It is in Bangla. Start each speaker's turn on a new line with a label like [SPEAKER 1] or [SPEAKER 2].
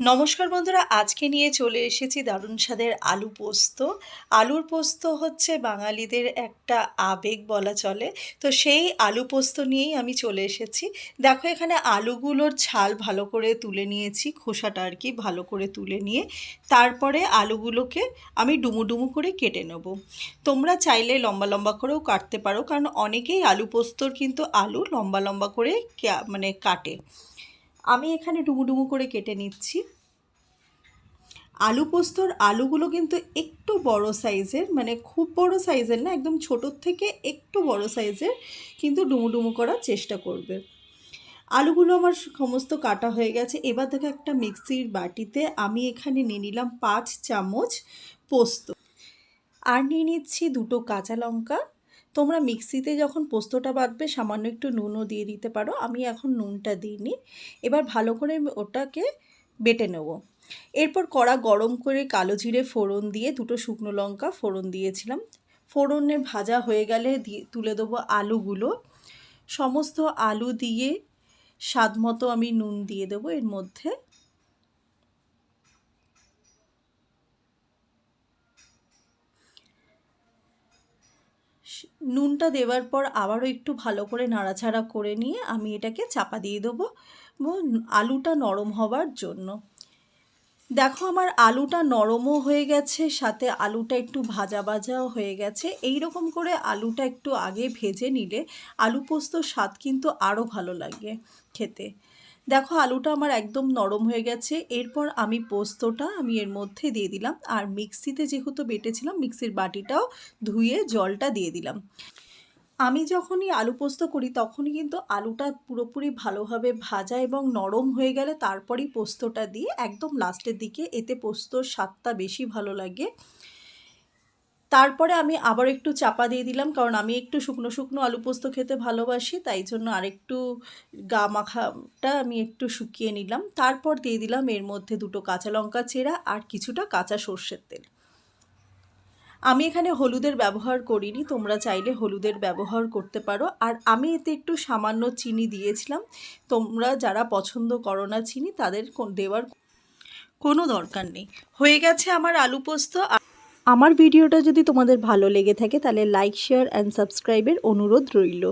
[SPEAKER 1] নমস্কার বন্ধুরা, আজকে নিয়ে চলে এসেছি দারুণ স্বাদের আলু পোস্ত। আলুর পোস্ত হচ্ছে বাঙালিদের একটা আবেগ বলা চলে। তো সেই আলু পোস্ত নিয়েই আমি চলে এসেছি। দেখো, এখানে আলুগুলোর ছাল ভালো করে তুলে নিয়েছি, খোসাটা আর কি ভালো করে তুলে নিয়ে। তারপরে আলুগুলোকে আমি ডুমু ডুমু করে কেটে নেব। তোমরা চাইলে লম্বা লম্বা করেও কাটতে পারো, কারণ অনেকেই আলু পোস্তর কিন্তু আলু লম্বা লম্বা করে মানে কাটে। আমি এখানে ডুমু ডুমু করে কেটে নিচ্ছি। আলু পোস্তর আলুগুলো কিন্তু একটু বড় সাইজের মানে খুব বড় সাইজের না, একদম ছোটোর থেকে একটু বড় সাইজের কিন্তু ডুমু ডুমু করার চেষ্টা করবে। আলুগুলো আমার সমস্ত কাটা হয়ে গেছে। এবার দেখো একটা মিক্সির বাটিতে আমি এখানে নিয়ে নিলাম পাঁচ চামচ পোস্ত। আর নিয়ে নিচ্ছি দুটো কাঁচা লঙ্কা। তোমরা মিক্সিতে যখন পোস্তটা বাটবে, সামান্য একটু নুনও দিয়ে দিতে পারো। আমি এখন নুনটা দিইনি এবার ভালো করে ওটাকে বেটে নেব। এরপর কড়া গরম করে কালো জিরে ফোড়ন দিয়ে, দুটো শুকনো লঙ্কা ফোড়ন দিয়েছিলাম। ফোড়নে ভাজা হয়ে গেলে দিয়ে তুলে দেবো আলুগুলো। সমস্ত আলু দিয়ে স্বাদ মতো আমি নুন দিয়ে দেবো এর মধ্যে। নুনটা দেওয়ার পর আবারও একটু ভালো করে নাড়াচাড়া করে নিয়ে আমি এটাকে চাপা দিয়ে দেবো আলুটা নরম হবার জন্য। দেখো আমার আলুটা নরমও হয়ে গেছে, সাথে আলুটা একটু ভাজা ভাজাও হয়ে গেছে। এই রকম করে আলুটা একটু আগে ভেজে নিলে আলু পোস্তর স্বাদ কিন্তু আরও ভালো লাগে খেতে। দেখো, আলুটা আমার একদম নরম হয়ে গেছে। এরপর আমি পোস্তটা আমি এর মধ্যে দিয়ে দিলাম। আর মিক্সিতে যেহেতু বেটেছিলাম, মিক্সির বাটিটাও ধুয়ে জলটা দিয়ে দিলাম। আমি যখনই আলু পোস্ত করি, তখনই কিন্তু আলুটা পুরোপুরি ভালোভাবে ভাজা এবং নরম হয়ে গেলে তারপরেই পোস্তটা দিয়ে একদম লাস্টের দিকে, এতে পোস্তর স্বাদটা বেশি ভালো লাগে। তারপরে আমি আবার একটু চাপা দিয়ে দিলাম, কারণ আমি একটু শুকনো শুকনো আলু পোস্ত খেতে ভালোবাসি, তাই জন্য আরেকটু গা মাখাটা আমি একটু শুকিয়ে নিলাম। তারপর দিয়ে দিলাম এর মধ্যে দুটো কাঁচা লঙ্কা চেরা আর কিছুটা কাঁচা সর্ষের তেল। আমি এখানে হলুদের ব্যবহার করিনি, তোমরা চাইলে হলুদের ব্যবহার করতে পারো। আর আমি এতে একটু সামান্য চিনি দিয়েছিলাম, তোমরা যারা পছন্দ করো না চিনি, তাদের দেওয়ার কোনো দরকার নেই। হয়ে গেছে আমার আলু পোস্ত আমার ভিডিওটা যদি তোমাদের ভালো লেগে থাকে তাহলে লাইক শেয়ার অ্যান্ড সাবস্ক্রাইবের অনুরোধ রইল।